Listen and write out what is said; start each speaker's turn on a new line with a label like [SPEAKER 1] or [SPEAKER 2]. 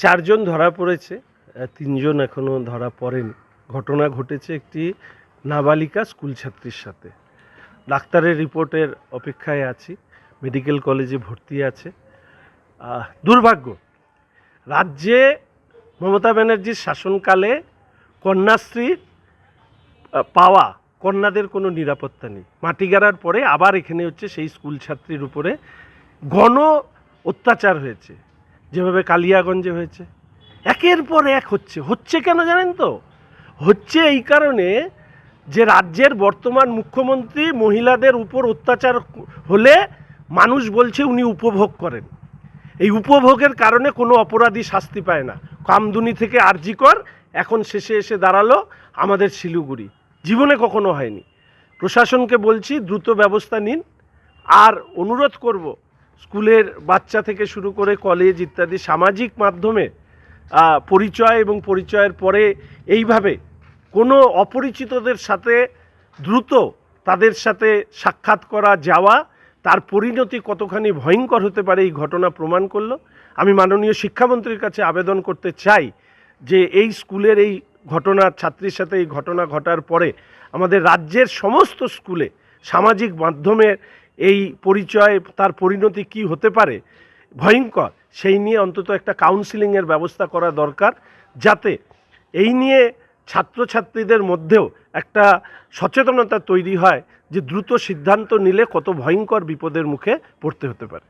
[SPEAKER 1] চারজন ধরা পড়েছে তিনজন এখনও ধরা পড়েনি। ঘটনা ঘটেছে একটি নাবালিকা স্কুল ছাত্রীর সাথে। ডাক্তারের রিপোর্টের অপেক্ষায় আছি, মেডিকেল কলেজে ভর্তি আছে। দুর্ভাগ্য, রাজ্যে মমতা ব্যানার্জির শাসনকালে কন্যাশ্রীর পাওয়া কন্যাদের কোনো নিরাপত্তা নেই। মাটি গাড়ার পরে আবার এখানে হচ্ছে সেই স্কুল ছাত্রীর উপরে ঘন অত্যাচার হয়েছে। যেভাবে কালিয়াগঞ্জে হয়েছে। একের পর এক হচ্ছে। হচ্ছে কেন জানেন তো? হচ্ছে এই কারণে যে রাজ্যের বর্তমান মুখ্যমন্ত্রী মহিলাদের উপর অত্যাচার হলে মানুষ বলছে উনি উপভোগ করেন। এই উপভোগের কারণে কোনো অপরাধী শাস্তি পায় না। কামদুনি থেকে আরজিকর এখন শেষে এসে দাঁড়াল আমাদের শিলিগুড়ি। জীবনে কখনো হয়নি। প্রশাসনকে বলছি দ্রুত ব্যবস্থা নিন। আর অনুরোধ করব স্কুলের বাচ্চা থেকে শুরু করে কলেজ ইত্যাদি সামাজিক মাধ্যমে পরিচয় এবং পরিচয়ের পরে এইভাবে কোনো অপরিচিতদের সাথে দ্রুত তাদের সাথে সাক্ষাৎ করা, যাওয়া, তার পরিণতি কতখানি ভয়ঙ্কর হতে পারে এই ঘটনা প্রমাণ করল। আমি মাননীয় শিক্ষামন্ত্রীর কাছে আবেদন করতে চাই যে এই স্কুলের এই ঘটনা, ছাত্রীর সাথে এই ঘটনা ঘটার পরে আমাদের রাজ্যের সমস্ত স্কুলে সামাজিক মাধ্যমের এই পরিচয়, তার পরিণতি কি হতে পারে? ভয়ঙ্কর। সেই নিয়ে অন্তত একটা কাউন্সিলিংয়ের ব্যবস্থা করা দরকার যাতে এই নিয়ে ছাত্রছাত্রীদের মধ্যেও একটা সচেতনতা তৈরি হয় যে দ্রুত সিদ্ধান্ত নিলে কত ভয়ঙ্কর বিপদের মুখে পড়তে হতে পারে।